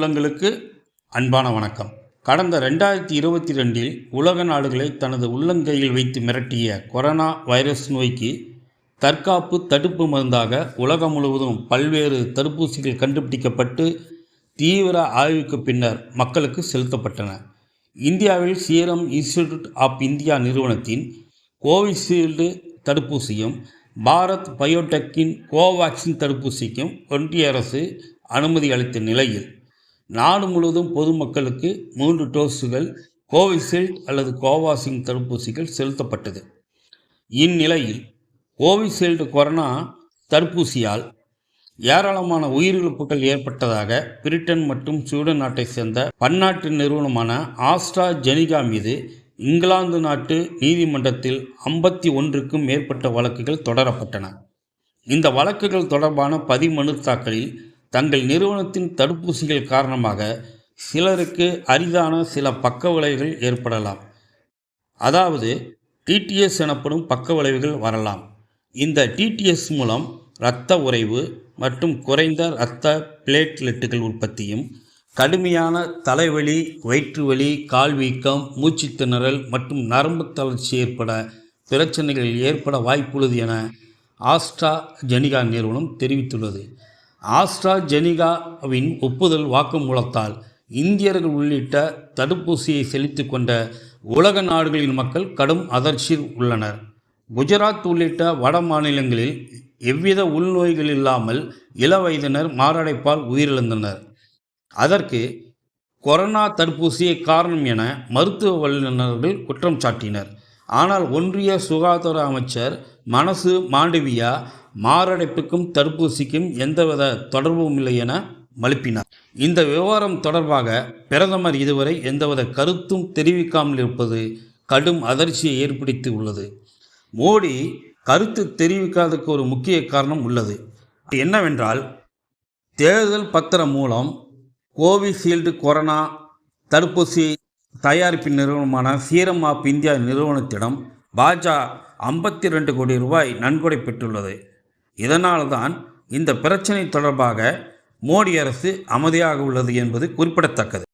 உள்ளங்களுக்கு அன்பான வணக்கம். கடந்த ரெண்டாயிரத்தி இருபத்தி ரெண்டில் உலக நாடுகளை தனது உள்ளங்கையில் வைத்து மிரட்டிய கொரோனா வைரஸ் நோய்க்கு தற்காப்பு தடுப்பு மருந்தாக உலகம் முழுவதும் பல்வேறு தடுப்பூசிகள் கண்டுபிடிக்கப்பட்டு தீவிர ஆய்வுக்கு பின்னர் மக்களுக்கு செலுத்தப்பட்டன. இந்தியாவில் சீரம் இன்ஸ்டிடியூட் ஆஃப் இந்தியா நிறுவனத்தின் கோவிஷீல்டு தடுப்பூசியும் பாரத் பயோடெக்கின் கோவாக்சின் தடுப்பூசிக்கும் ஒன்றிய அரசு அனுமதி அளித்த நிலையில் நாடு முழுவதும் பொதுமக்களுக்கு மூன்று டோஸுகள் கோவிஷீல்டு அல்லது கோவாசின் தடுப்பூசிகள் செலுத்தப்பட்டது. இந்நிலையில் கோவிஷீல்டு கொரோனா தடுப்பூசியால் ஏராளமான உயிரிழப்புகள் ஏற்பட்டதாக பிரிட்டன் மற்றும் ஸ்வீடன் நாட்டை சேர்ந்த பன்னாட்டு நிறுவனமான ஆஸ்ட்ரா ஜெனிகா மீது இங்கிலாந்து நாட்டு நீதிமன்றத்தில் ஐம்பத்தி ஒன்றுக்கும் மேற்பட்ட வழக்குகள் தொடரப்பட்டன. இந்த வழக்குகள் தொடர்பான பதிமனு தாக்கலில் தங்கள் நிறுவனத்தின் தடுப்பூசிகள் காரணமாக சிலருக்கு அரிதான சில பக்க விளைவுகள் ஏற்படலாம். அதாவது டிடிஎஸ் எனப்படும் பக்க விளைவுகள் வரலாம். இந்த டிடிஎஸ் மூலம் இரத்த உறைவு மற்றும் குறைந்த இரத்த பிளேட்லெட்டுகள் உற்பத்தியும் கடுமையான தலைவலி வயிற்றுவலி கால் வீக்கம் மூச்சுத்திணறல் மற்றும் நரம்பு தளர்ச்சி ஏற்பட பிரச்சனைகள் ஏற்பட வாய்ப்புள்ளது என ஆஸ்ட்ரா ஜெனிகா நிறுவனம் தெரிவித்துள்ளது. ஆஸ்ட்ராஜெனிகாவின் ஒப்புதல் வாக்குமூலத்தால் இந்தியர்கள் உள்ளிட்ட தடுப்பூசியை செலுத்தி கொண்ட உலக நாடுகளின் மக்கள் கடும் அதிர்ச்சியில் உள்ளனர். குஜராத் உள்ளிட்ட வட மாநிலங்களில் எவ்வித உள்நோய்கள் இல்லாமல் இளவயதினர் மாரடைப்பால் உயிரிழந்தனர். அதற்கு கொரோனா தடுப்பூசியை காரணம் என மருத்துவ வல்லுநர்கள் குற்றம் சாட்டினர். ஆனால் ஒன்றிய சுகாதார அமைச்சர் மனசு மாண்டவியா மாரடைப்புக்கும் தடுப்பூசிக்கும் எந்தவித தொடர்பும் இல்லை என மழுப்பினார் இந்த விவகாரம் தொடர்பாக பிரதமர் இதுவரை எந்தவித கருத்தும் தெரிவிக்காமல் இருப்பது கடும் அதிர்ச்சியை ஏற்படுத்தி உள்ளது. மோடி கருத்து தெரிவிக்காததுக்கு ஒரு முக்கிய காரணம் உள்ளது. என்னவென்றால் தேர்தல் பத்திரம் மூலம் கோவிஷீல்டு கொரோனா தடுப்பூசி தயாரிப்பு நிறுவனமான சீரம் ஆப் இந்தியா நிறுவனத்திடம் பாஜக ஐம்பத்தி ரெண்டு கோடி ரூபாய் நன்கொடை பெற்றுள்ளது. இதனால் தான் இந்த பிரச்சனை தொடர்பாக மோடி அரசு அமைதியாக உள்ளது என்பது குறிப்பிடத்தக்கது.